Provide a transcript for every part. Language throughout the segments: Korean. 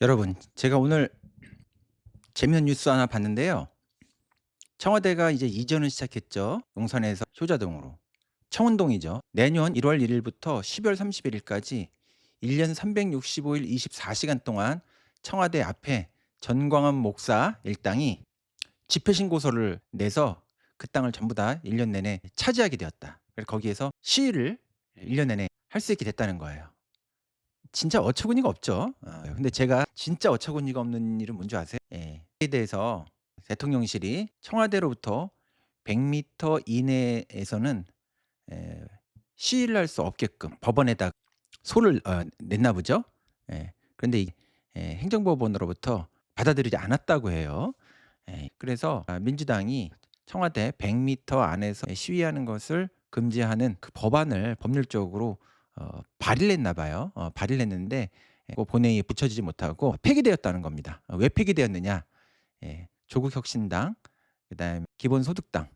여러분, 제가 오늘 재미있는 뉴스 하나 봤는데요. 청와대가 이제 이전을 시작했죠. 용산에서 효자동으로. 청운동이죠. 내년 1월 1일부터 12월 31일까지 1년 365일 24시간 동안 청와대 앞에 전광훈 목사 일당이 집회 신고서를 내서 그 땅을 전부 다 1년 내내 차지하게 되었다. 그래서 거기에서 시위를 1년 내내 할 수 있게 됐다는 거예요. 진짜 어처구니가 없죠. 어 근데 제가 진짜 어처구니가 없는 일은 뭔지 아세요? 예. 이에 대해서 대통령실이 청와대로부터 100 미터 이내에서는 에 시위를 할수 없게끔 법원에다 소를 어 냈나 보죠. 예. 그런데 이 예 행정법원으로부터 받아들이지 않았다고 해요. 예. 그래서 아 민주당이 청와대 100 미터 안에서 시위하는 것을 금지하는 그 법안을 법률적으로 어 발의를 했나 봐요. 어 발의를 했는데 그 본회의에 붙여지지 못하고 폐기되었다는 겁니다. 어왜 폐기되었느냐? 예. 조국 혁신당, 그다음에 기본소득당,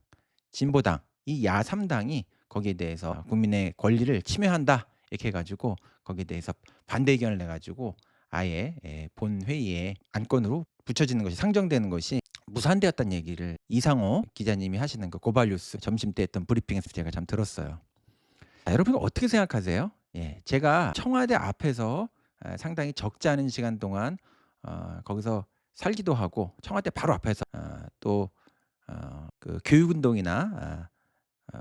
진보당 이야3 당이 거기에 대해서 "국민의 권리를 침해한다." 이렇게 해 가지고 거기에 대해서 반대 의견을 내 가지고 아예 예 본회의에 안건으로 붙여지는 것이 상정되는 것이 무산되었다는 얘기를 이상호 기자님이 하시는 그 고발 뉴스 점심 때 했던 브리핑에서 제가 잠 들었어요. 아 여러분 어떻게 생각하세요? 예. 제가 청와대 앞에서 아 상당히 적지 않은 시간 동안 어 거기서 살기도 하고 청와대 바로 앞에서 어또어 그 교육 운동이나 아 어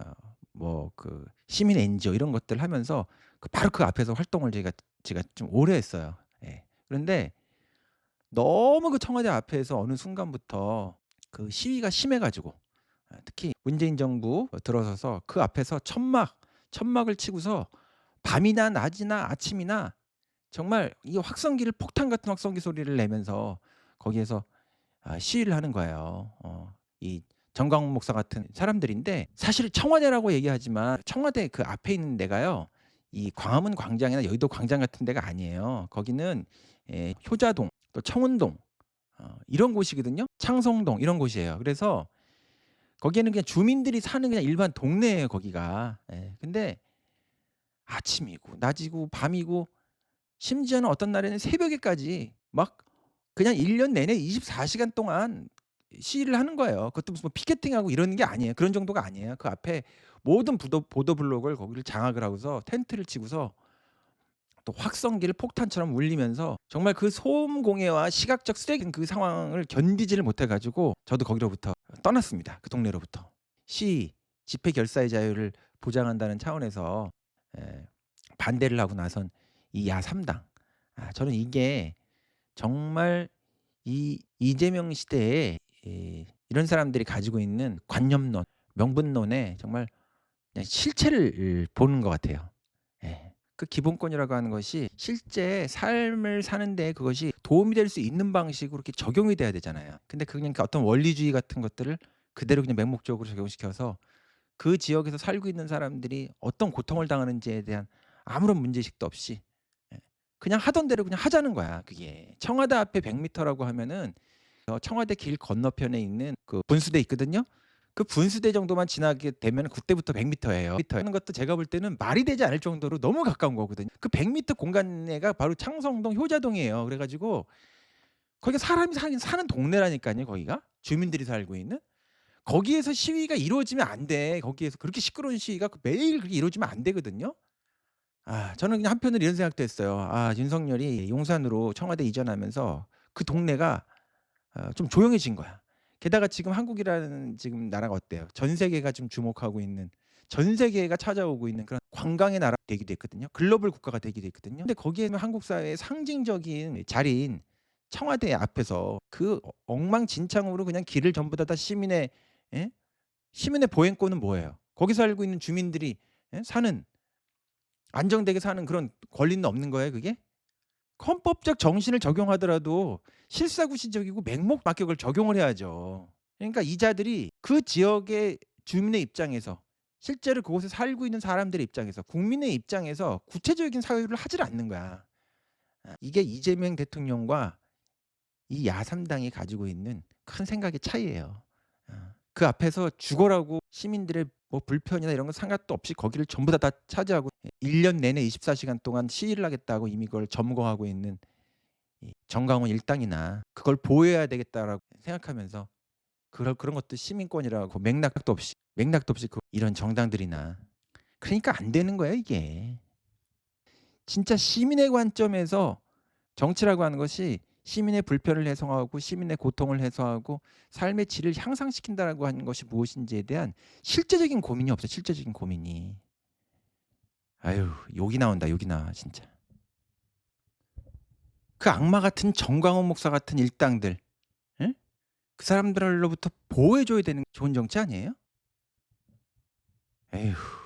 뭐그 시민 NGO 이런 것들 하면서 그 바로 그 앞에서 활동을 제가 제가 좀 오래 했어요. 예. 그런데 너무 그 청와대 앞에서 어느 순간부터 그 시위가 심해 가지고 아 특히 문재인 정부 어 들어서서 그 앞에서 천막, 천막을 치고서 밤이나 낮이나 아침이나 정말 이 확성기를 폭탄 같은 확성기 소리를 내면서 거기에서 아 시위를 하는 거예요. 어 이 정광훈 목사 같은 사람들인데 사실 청와대라고 얘기하지만 청와대 그 앞에 있는 데가요. 이 광화문 광장이나 여의도 광장 같은 데가 아니에요. 거기는 예 효자동 또 청운동 어 이런 곳이거든요. 창성동 이런 곳이에요. 그래서 거기에는 그냥 주민들이 사는 그냥 일반 동네예요 거기가. 예. 근데 아침이고 낮이고 밤이고 심지어는 어떤 날에는 새벽에까지 막 그냥 1년 내내 24 시간 동안 시위를 하는 거예요. 그것도 무슨 뭐 피켓팅하고 이러는 게 아니에요. 그런 정도가 아니에요. 그 앞에 모든 부도 보도 블록을 거기를 장악을 하고서 텐트를 치고서 또 확성기를 폭탄처럼 울리면서 정말 그 소음 공해와 시각적 쓰레기 그 상황을 견디지를 못해 가지고 저도 거기로부터 떠났습니다. 그 동네로부터. 시위, 집회 결사의 자유를 보장한다는 차원에서 예 반대를 하고 나선 이야3 당. 아 저는 이게 정말 이 이재명 시대에 이 이런 사람들이 가지고 있는 관념론, 명분론에 정말 그냥 실체를 보는 것 같아요. 예. 그 기본권이라고 하는 것이 실제 삶을 사는 데 그것이 도움이 될 수 있는 방식으로 이렇게 적용이 돼야 되잖아요. 근데 그 그냥 어떤 원리주의 같은 것들을 그대로 그냥 맹목적으로 적용시켜서 그 지역에서 살고 있는 사람들이 어떤 고통을 당하는지에 대한 아무런 문제의식도 없이 예 그냥 하던 대로 그냥 하자는 거야 그게. 청와대 앞에 100 미터라고 하면은 어 청와대 길 건너편에 있는 그 분수대 있거든요. 그 분수대 정도만 지나게 되면은 그때부터 100 미터예요. 미터 하는 것도 제가 볼 때는 말이 되지 않을 정도로 너무 가까운 거거든요. 그 100 미터 공간 내가 바로 창성동 효자동이에요. 그래 가지고 거기가 사람이 사긴 사는 동네라니깐요 거기가. 주민들이 살고 있는. 거기에서 시위가 이루어지면 안 돼. 거기에서 그렇게 시끄러운 시위가 그 매일 그렇게 이루어지면 안 되거든요. 아 저는 그냥 한편으로 이런 생각도 했어요. '아 윤석열이 용산으로 청와대 이전하면서 그 동네가 어 좀 조용해진 거야.' 게다가 지금 한국이라는 지금 나라가 어때요? 전 세계가 지금 주목하고 있는 전 세계가 찾아오고 있는 그런 관광의 나라가 되기도 했거든요. 글로벌 국가가 되기도 했거든요. 근데 거기에는 한국 사회의 상징적인 자리인 청와대 앞에서 그어 엉망진창으로 그냥 길을 전부 다 다 시민의 예? 시민의 보행권은 뭐예요? 거기 살고 있는 주민들이 예 사는 안정되게 사는 그런 권리는 없는 거예요 그게? 헌법적 정신을 적용하더라도 실사구시적이고 맹목막격을 적용을 해야죠. 그러니까 이 자들이 그 지역의 주민의 입장에서 실제로 그곳에 살고 있는 사람들의 입장에서 국민의 입장에서 구체적인 사유를 하질 않는 거야. 아 이게 이재명 대통령과 이야3 당이 가지고 있는 큰 생각의 차이예요. 어. 그 앞에서 죽어라고 시민들의 뭐 불편이나 이런 거 상관도 없이 거기를 전부 다 다 차지하고 예 1년 내내 24 시간 동안 시위를 하겠다고 이미 그걸 점거하고 있는 이 정강훈 일당이나 그걸 보호해야 되겠다라고 생각하면서 그럴 그런 것도 시민권이라고 맥락도 없이 맥락도 없이 그 이런 정당들이나 그러니까 안 되는 거예요, 이게. 진짜 시민의 관점에서 정치라고 하는 것이 시민의 불편을 해소하고 시민의 고통을 해소하고 삶의 질을 향상시킨다라고 하는 것이 무엇인지에 대한 실제적인 고민이 없어요. 실제적인 고민이. 아유, 욕이 나온다. 욕이 나와 진짜. 그 악마 같은 정광훈 목사 같은 일당들. 예? 그 사람들로부터 보호해 줘야 되는 좋은 정치 아니에요? 에휴.